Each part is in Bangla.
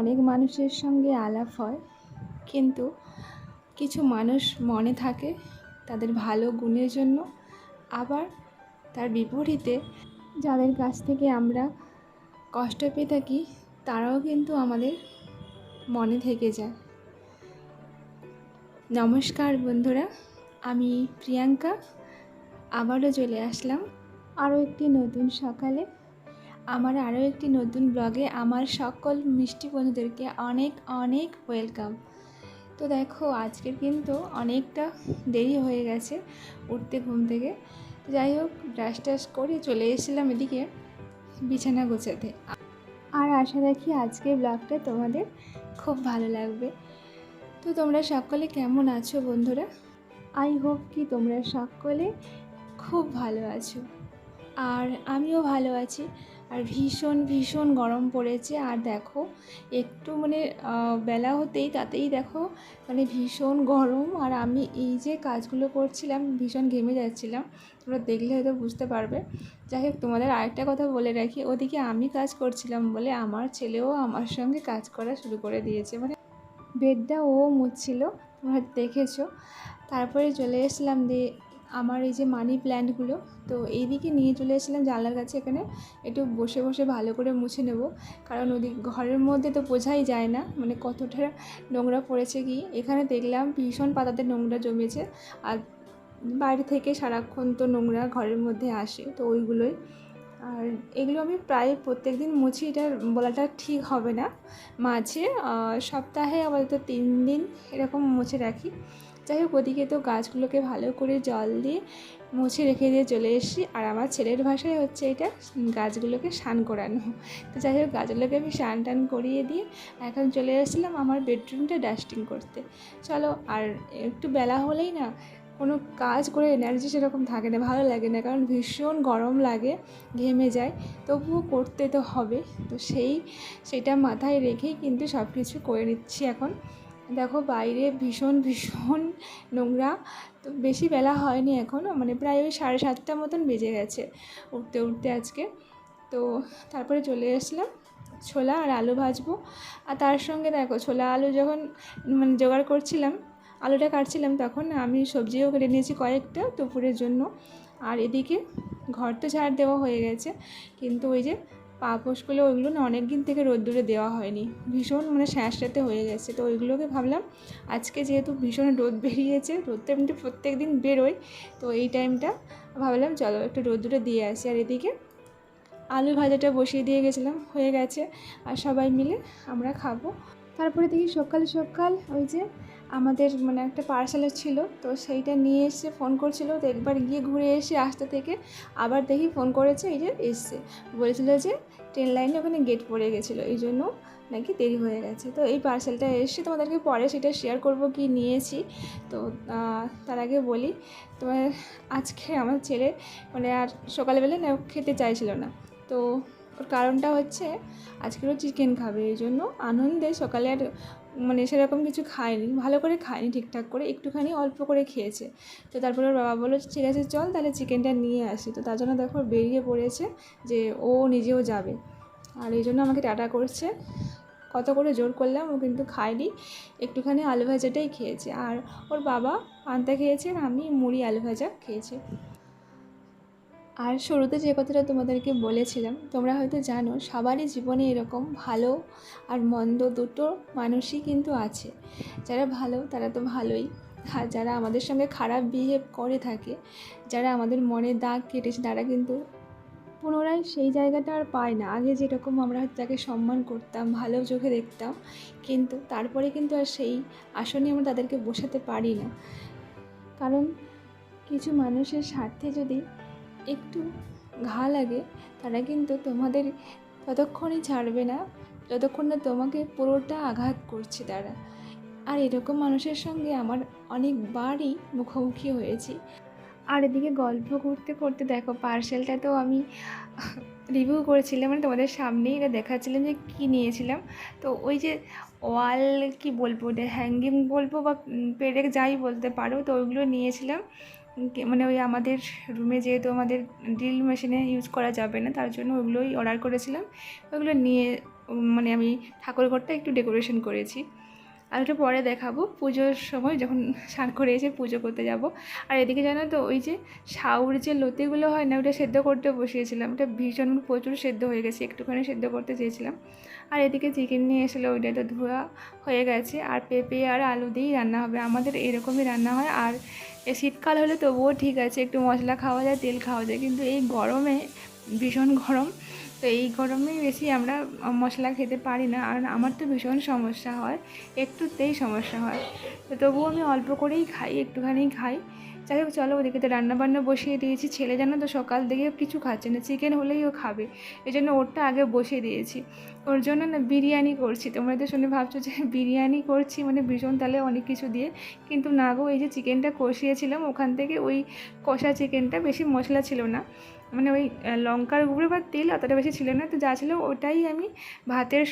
অনেক মানুষের সঙ্গে আলাপ হয়, কিন্তু কিছু মানুষ মনে থাকে তাদের ভালো গুণের জন্য। আবার তার বিপরীতে যাদের কাছ থেকে আমরা কষ্ট পেয়ে থাকি, তারাও কিন্তু আমাদের মনে থেকে যায়। নমস্কার বন্ধুরা, আমি প্রিয়াঙ্কা। আবারও চলে আসলাম আরও একটি নতুন সকালে। আমার আরও একটি নতুন ব্লগে আমার সকল মিষ্টি বন্ধুদেরকে অনেক অনেক ওয়েলকাম তো দেখো, আজকের কিন্তু অনেকটা দেরি হয়ে গেছে উঠতে ঘুম থেকে। যাই হোক, ব্রাশ টাশ করে চলে এসেছিলাম এদিকে বিছানা গোছাতে। আর আশা রাখি আজকের ব্লগটা তোমাদের খুব ভালো লাগবে। তো তোমরা সকলে কেমন আছো বন্ধুরা? আই হোপ কি তোমরা সকলে খুব ভালো আছো। আর আমিও ভালো আছি। আর ভীষণ ভীষণ গরম পড়েছে। আর দেখো, একটু মানে বেলা হতেই তাতেই দেখো মানে ভীষণ গরম। আর আমি এই যে কাজগুলো করছিলাম, ভীষণ ঘেমে যাচ্ছিলাম। তোমরা দেখলে হয়তো বুঝতে পারবে। যাই হোক, তোমাদের আরেকটা কথা বলে রাখি। ওদিকে আমি কাজ করছিলাম বলে আমার ছেলেও আমার সঙ্গে কাজ করা শুরু করে দিয়েছে। মানে বেডটা ও মুছছিল, তোমরা দেখেছ। তারপরে চলে এসলাম দিয়ে আমার এই যে মানি প্ল্যান্টগুলো তো এইদিকে নিয়ে চলে এসেছিলাম জানলার কাছে এখানে, একটু বসে বসে ভালো করে মুছে নেব। কারণ ওদিক ঘরের মধ্যে তো বোঝাই যায় না মানে কতটা নোংরা পড়েছে কি। এখানে দেখলাম ভীষণ পাতাতে নোংরা জমেছে, আর বাইরে থেকে সারাক্ষণ তো নোংরা ঘরের মধ্যে আসে, তো ওইগুলোই আর এগুলো আমি প্রায় প্রত্যেক দিন মুছি, এটা বলাটা ঠিক হবে না। মাঝে সপ্তাহে আপাতত তিন দিন এরকম মুছে রাখি। যাই হোক, ওদিকে তো গাছগুলোকে ভালো করে জল দিয়ে মুছে রেখে দিয়ে চলে এসেছি। আর আমার ছেলের ভাষায় হচ্ছে এটা, গাছগুলোকে স্নান করানো। তো যাই হোক, গাছগুলোকে আমি স্নান টান করিয়ে দিয়ে এখন চলে এসেছিলাম আমার বেডরুমটা ডাস্টিং করতে। চলো, আর একটু বেলা হলেই না কোনো কাজ করে এনার্জি সেরকম থাকে না, ভালো লাগে না, কারণ ভীষণ গরম লাগে, ঘেমে যায়, তবুও করতে তো হবে। তো সেই, সেটা মাথায় রেখেই কিন্তু সব কিছু করে নিচ্ছি এখন। দেখো বাইরে ভীষণ ভীষণ নোংরা, তো বেশি বেলা হয়নি এখনও মানে প্রায় ওই সাড়ে সাতটা মতন বেজে গেছে উঠতে উঠতে আজকে। তো তারপরে চলে আসলাম, ছোলা আর আলু ভাজবো। আর তার সঙ্গে দেখো ছোলা, আলু যখন মানে জোগাড় করছিলাম আলুটা কাটছিলাম তখন, আমি সবজিও কেটে নিয়েছি কয়েকটা দুপুরের জন্য। আর এদিকে ঘর তো ঝাড় দেওয়া হয়ে গেছে, কিন্তু ওই যে পাপোশগুলো ওইগুলো না অনেক দিন থেকে রোদ্দুরে দেওয়া হয়নি। ভীষণ মানে স্যাঁতস্যাঁতে হয়ে গেছে। তো ওইগুলোকে ভাবলাম, আজকে যেহেতু ভীষণ রোদ বেরিয়েছে, রোদ তো এমনি প্রত্যেক দিন বেরোয়, তো এই টাইমটা ভাবলাম চলো একটু রোদ্দুরে দিয়ে আসি। আর এদিকে আলু ভাজাটা বসিয়ে দিয়ে গেছিলাম, হয়ে গেছে। আর সবাই মিলে আমরা খাব। তারপরে দেখি সকাল সকাল ওই যে আমাদের মানে একটা পার্সেলের ছিল, তো সেইটা নিয়ে এসে ফোন করছিল, তো একবার গিয়ে ঘুরে এসে আসতে থেকে আবার দেখি ফোন করেছে, এই যে এসছে। বলেছিল যে ট্রেন লাইনে ওখানে গেট পড়ে গেছিল, এই জন্য নাকি দেরি হয়ে গেছে। তো এই পার্সেলটা এসে তোমাদেরকে পরে সেটা শেয়ার করব কি নিয়েছি। তো তার আগে বলি, তোমার আজকে আমার ছেলে মানে আর সকালবেলা না খেতে চাইছিল না। তো ওর কারণটা হচ্ছে আজকেরও চিকেন খাবে, এই জন্য আনন্দে সকালে আর মানে সেরকম কিছু খায়নি, ভালো করে খায়নি ঠিকঠাক করে, একটুখানি অল্প করে খেয়েছে। তো তারপরে ওর বাবা বলল, ঠিক আছে, চল তাহলে চিকেনটা নিয়ে আসি। তো তার জন্য দেখো বেরিয়ে পড়েছে যে ও নিজেও যাবে। আর এই জন্য আমাকে টাটা করছে। কত করে জোর করলাম, ও কিন্তু খায়নি। একটুখানি আলু ভাজাটাই খেয়েছে। আর ওর বাবা পান্তা খেয়েছে আর আমি মুড়ি আলু ভাজা খেয়েছি। আর শুরুতে যে কথাটা তোমাদেরকে বলেছিলাম, তোমরা হয়তো জানো, সবারই জীবনে এরকম ভালো আর মন্দ দুটো মানুষই কিন্তু আছে। যারা ভালো, তারা তো ভালোই। যারা আমাদের সঙ্গে খারাপ বিহেভ করে থাকে, যারা আমাদের মনে দাগ কেটেছে, তারা কিন্তু পুনরায় সেই জায়গাটা আর পায় না। আগে যেরকম আমরা হয়তো তাকে সম্মান করতাম, ভালো চোখে দেখতাম, কিন্তু তারপরে কিন্তু আর সেই আসনে আমরা তাদেরকে বসাতে পারি না। কারণ কিছু মানুষের স্বার্থে যদি একটু ঘা লাগে, তারা কিন্তু তোমাদের ততক্ষণই ছাড়বে না, যতক্ষণ না তোমাকে পুরোটা আঘাত করছে তারা। আর এরকম মানুষের সঙ্গে আমার অনেকবারই মুখোমুখি হয়েছি। আর এদিকে গল্প করতে করতে দেখো, পার্সেলটা তো আমি রিভিউ করেছিলাম মানে তোমাদের সামনেই এটা দেখাচ্ছিলাম যে কী নিয়েছিলাম। তো ওই যে ওয়াল কি বলব, ওটা হ্যাঙ্গিং বলব বা পেরেক যাই বলতে পারো, তো ওইগুলো নিয়েছিলাম। মানে ওই আমাদের রুমে যেহেতু আমাদের ড্রিল মেশিনে ইউজ করা যাবে না, তার জন্য ওগুলোই অর্ডার করেছিলাম। ওগুলো নিয়ে মানে আমি ঠাকুর ঘরটা একটু ডেকোরেশন করেছি। আর একটু পরে দেখাবো, পুজোর সময় যখন স্নান করে এসে পুজো করতে যাব। আর এদিকে জানো তো, ওই যে শাউর যে লতিগুলো হয় না, ওটা সেদ্ধ করতে বসিয়েছিলাম। ওটা ভীষণ প্রচুর সেদ্ধ হয়ে গেছে, একটুখানি সেদ্ধ করতে চেয়েছিলাম। আর এদিকে চিকেন নিয়ে এসেছিল ওইটা তো ধোয়া হয়ে গেছে। আর পেঁপে আর আলু দিয়েই রান্না হবে। আমাদের এরকমই রান্না হয়। আর শীতকাল হলে তবুও ঠিক আছে, একটু মশলা খাওয়া যায়, তেল খাওয়া যায়, কিন্তু এই গরমে, ভীষণ গরম, তো এই গরমেই বেশি আমরা মশলা খেতে পারি না, আর আমার তো ভীষণ সমস্যা হয়, একটুতেই সমস্যা হয়, তো তবুও আমি অল্প করেই খাই, একটুখানি খাই যাই হোক, চলো ওদিকে তো রান্নাবান্না বসিয়ে দিয়েছি। ছেলে জানো তো সকাল থেকে কিছু খাচ্ছে না চিকেন হলেই ও খাবে। এই জন্য ওরটা আগে বসিয়ে দিয়েছি। ওর জন্য না বিরিয়ানি করছি। তোমরা তো শুনে ভাবছ যে বিরিয়ানি করছি মানে ভীষণ তালে অনেক কিছু দিয়ে। কিন্তু না গো, এই যে চিকেনটা কষিয়েছিলাম, ওখান থেকে ওই কষা চিকেনটা বেশি মশলা ছিল না। মানে ওই লঙ্কার গুঁড়ো বা তেল অতটা বেশি ছিল না। তো যা ছিল ওটাই আমি ভাতের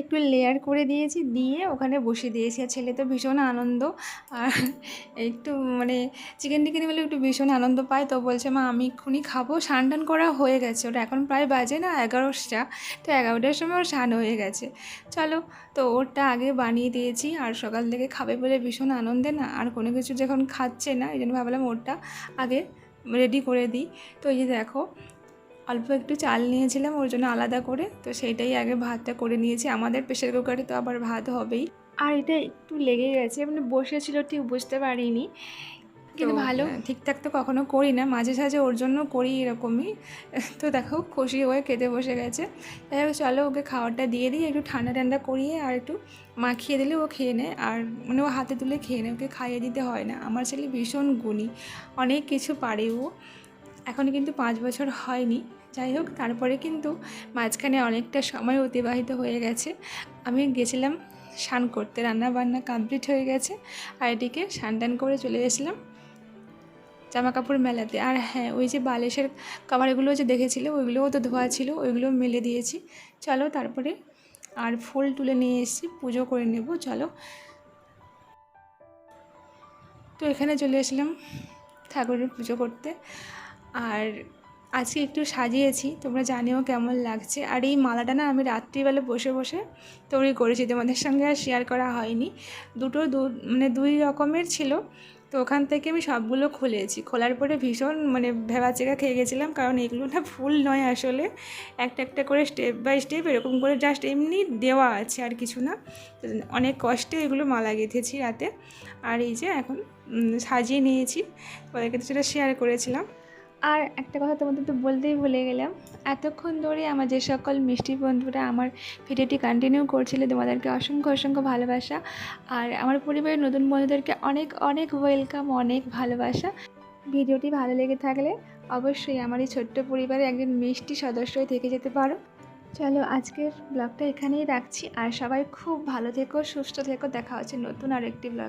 একটু লেয়ার করে দিয়েছি, দিয়ে ওখানে বসিয়ে দিয়েছি। আর ছেলে তো ভীষণ আনন্দ। আর একটু মানে চিকেন টিকেন বলে একটু ভীষণ আনন্দ পায়। তো বলছে, মা, আমি এক্ষুনি খাব। স্নান টান করা হয়ে গেছে। ওটা এখন প্রায় বাজে না, এগারোটা। তো এগারোটার সময় ওর স্নান হয়ে গেছে। চলো, তো ওরটা আগে বানিয়ে দিয়েছি। আর সকাল থেকে খাবে বলে ভীষণ আনন্দে না, আর কোনো কিছু যখন খাচ্ছে না, এই জন্য ভাবলাম ওরটা আগে রেডি করে দিই। তো এই যে দেখো অল্প একটু চাল নিয়েছিলাম ওর জন্য আলাদা করে। তো সেইটাই আগে ভাতটা করে নিয়েছি। আমাদের প্রেশার কুকারে তো আবার ভাত হবেই। আর এটা একটু লেগে গেছে মানে বসেছিল ঠিক বুঝতে পারিনি। কিন্তু ভালো হ্যাঁ। ঠিকঠাক তো কখনো করি না। মাঝে সাঝে ওর জন্য করি এরকমই। তো দেখো খুশি হয়ে খেতে বসে গেছে। তাই চলো ওকে খাবারটা দিয়ে দিই। একটু ঠান্ডা ঠান্ডা করিয়ে আর একটু মাখিয়ে দিলে ও খেয়ে নেয়। আর মানে ও হাতে তুলে খেয়ে নেয় ওকে খাইয়ে দিতে হয় না। আমার ছেলে ভীষণ গুণী। অনেক কিছু পারে ও। এখন কিন্তু পাঁচ বছর হয়নি। যাই হোক, তারপরে কিন্তু মাঝখানে অনেকটা সময় অতিবাহিত হয়ে গেছে। আমি গেছিলাম স্নান করতে রান্না বান্না কমপ্লিট হয়ে গেছে আর এদিকে স্নান টান করে চলে এসেছিলাম জামা কাপড় মেলাতে। আর হ্যাঁ ওই যে বালিশের কাভারগুলো যে দেখেছিলে, ওইগুলোও তো ধোয়া ছিল, ওইগুলো মেলে দিয়েছি। চলো তারপরে আর ফুল তুলে নিয়ে এসেছি, পুজো করে নেব, চলো। তো এখানে চলে এসলাম ঠাকুরের পুজো করতে। আর আজকে একটু সাজিয়েছি, তোমরা জানিও কেমন লাগছে। আর এই মালাটা না আমি রাত্রিবেলা বসে বসে তৈরি করেছি, তোমাদের সঙ্গে আর শেয়ার করা হয়নি। দুটো দু মানে দুই রকমের ছিল, তো ওখান থেকে আমি সবগুলো খুলেছি। খোলার পরে ভীষণ মানে ভেবাচেকা খেয়ে গেছিলাম, কারণ এগুলো না ফুল নয় আসলে। একটা একটা করে স্টেপ বাই স্টেপ এরকম করে জাস্ট এমনি দেওয়া আছে আর কিছু না। অনেক কষ্টে এগুলো মালা গেঁথেছি রাতে। আর এই যে এখন সাজিয়ে নিয়েছি। ওদেরকে সেটা শেয়ার করেছিলাম। আর একটা কথা তোমাদের তো বলতেই ভুলে গেলাম, এতক্ষণ ধরে আমার যে সকল মিষ্টি বন্ধুরা আমার ভিডিওটি কন্টিনিউ করছিলে, তোমাদেরকে অসংখ্য অসংখ্য ভালোবাসা, আর আমার পরিবারের নতুন বন্ধুদেরকে অনেক অনেক ওয়েলকাম অনেক ভালোবাসা। ভিডিওটি ভালো লেগে থাকলে অবশ্যই আমার এই ছোট্ট পরিবারে একজন মিষ্টি সদস্য থেকে যেতে পারো। চলো আজকের ব্লগটা এখানেই রাখছি, আর সবাই খুব ভালো থেকো, সুস্থ থেকো, দেখা হচ্ছে নতুন আর একটি ব্লগ